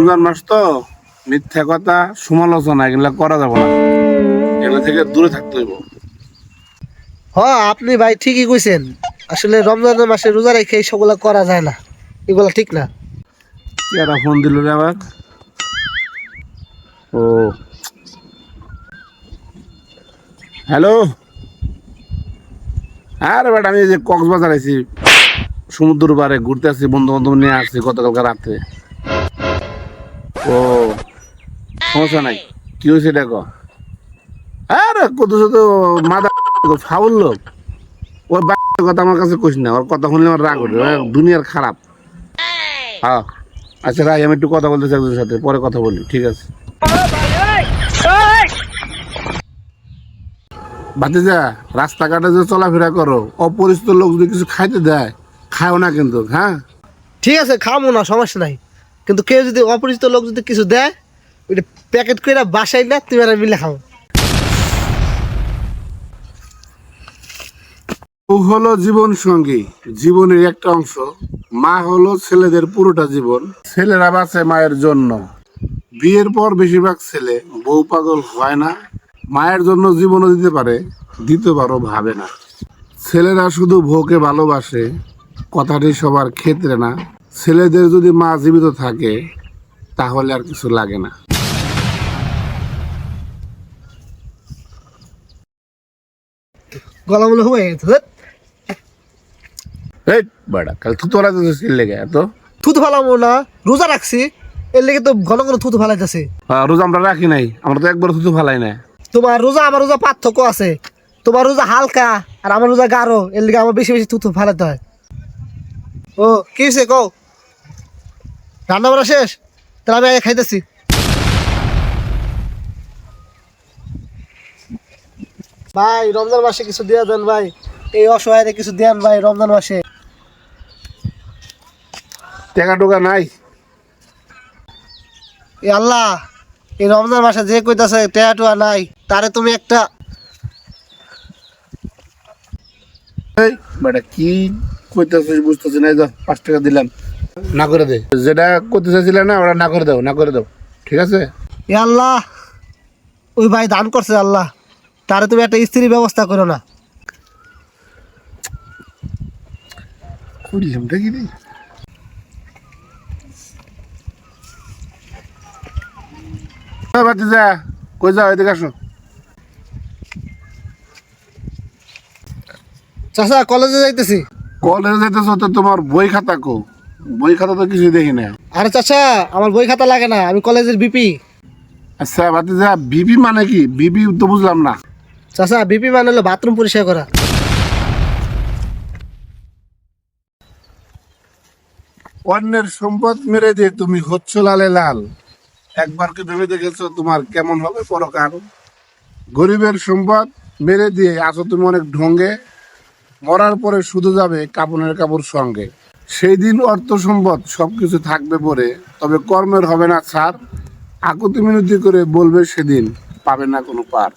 রমজান মাস তো মিথ্যা কথা সমালোচনা এগুলা করা যাবে না। এগুলা থেকে দূরে থাকতে হইব। হ আপনি ভাই ঠিকই কইছেন। আসলে রমজানের মাসে রোজা রেখে এইসবগুলো করা যায় না। এগুলা ঠিক না। কেরা ফোন দিল রে আবার ও। হ্যালো? আর বেটা আমি যে কক্সবাজার আছি সমুদ্র পারে ঘুরতে আসছি বন্ধু বান্ধব নিয়ে আসছি গতকালকে রাত্রে। ও, সমস্যা নাই। কি হয়েছে দেখো? আরে কত শত মাদা ফাউল লোক। ওর কথা আমার কাছে কইস না, ওর কথা শুনলে আমার রাগ ওঠে দুনিয়ার খারাপ। হ্যাঁ আচ্ছা রাই, আমি একটু কথা বলতেছি একজনের সাথে, পরে কথা বলি, ঠিক আছে। ভাতিজা, রাস্তাঘাটে যে চলাফেরা করো, অপরিচিত লোক যদি কিছু খাইতে দেয় খাও না কিন্তু হ্যাঁ? ঠিক আছে, খামো না, সমস্যা নাই। কিন্তু কেউ যদি অপরিচিত লোক যদি কিছু দেয়, ওইটা প্যাকেট করে বাসায় না, তুমি আর মিলে খাও ও হলো জীবন সঙ্গী, জীবনের একটা অংশ। মা হলো ছেলেদের পুরোটা জীবন। ছেলেরা বাঁচে মায়ের জন্য। বিয়ের পর বেশিরভাগ ছেলে বউ পাগল হয় না। মায়ের জন্য জীবনও দিতে পারে, দ্বিতীয়বারও ভাবে না। ছেলেরা শুধু ভোকে ভালোবাসে, কথাটি সবার ক্ষেত্রে না। ছেলেদের যদি মা জীবিত থাকে তাহলে আর কিছু লাগে না। গলামূল হয়ে এই বাড়া কাল তো তোরা তো লেগে এত? থুতু ফালামো না রোজা রাখছি এর লেগে তো ঘন ঘন থুতু ফালাইতেছে। রোজা আমরা রাখি নাই আমরা তো একবার শুধু ফালাই না তোমার রোজা আমার রোজা পার্থক্য আছে। তোমার রোজা হালকা আর আমার রোজা গাঢ় এর লিগে আমার বেশি বেশি থুতু ফালাতে হয়। ও কি হয়েছে কও? রান্না বান্না শেষ? তাহলে আমি আগে খাইতেছি। ভাই রমজান মাসে কিছু দেওয়া দেন ভাই। এই অসহায়রে কিছু দেন ভাই রমজান মাসে। টাকা টোকা নাই। এ আল্লাহ এই রমজান মাসে যে কইতাছে টেয়া টুয়া নাই তারে তুমি একটা এই বেটা কি কইতেছিস বুঝতেছি না পাঁচ টাকা দিলাম। না করে দে। যেটা করতে চাইছিলে না ওটা না করে দাও না করে দাও। ঠিক আছে? এ আল্লাহ ওই ভাই দান করছে আল্লাহ। তারে তুমি একটা স্ত্রী ব্যবস্থা করো না। করলাম দেখি রে যা কই যাও এদিকে আসো। চাচা কলেজে যাইতেছি। কলেজে যেতেছো তো তোমার বই খাতা কো? বই খাতা তো কিছুই দেখি না আরে চাচা আমার বই খাতা লাগে না আমি কলেজের বিপি আচ্ছা ভাতিজা বিবি মানে কি? বিপি তো বুঝলাম না। চাচা বিপি মানে হলো বাথরুম পরিষ্কার করা। অন্যের সম্পদ মেরে দিয়ে তুমি হচ্ছ লালে লাল একবার কি ভেবে দেখেছ তোমার কেমন হবে পরকাল? গরিবের সম্পদ মেরে দিয়ে আসো তুমি অনেক ঢঙ্গে মরার পরে শুধু যাবে কাপনের কাপড় সঙ্গে। সেই দিন অর্থ সম্পদ সবকিছু থাকবে পরে, তবে কর্মের হবে না ছাড়। আকুতি মিনতি করে বলবে সেদিন পাবে না কোনো পার।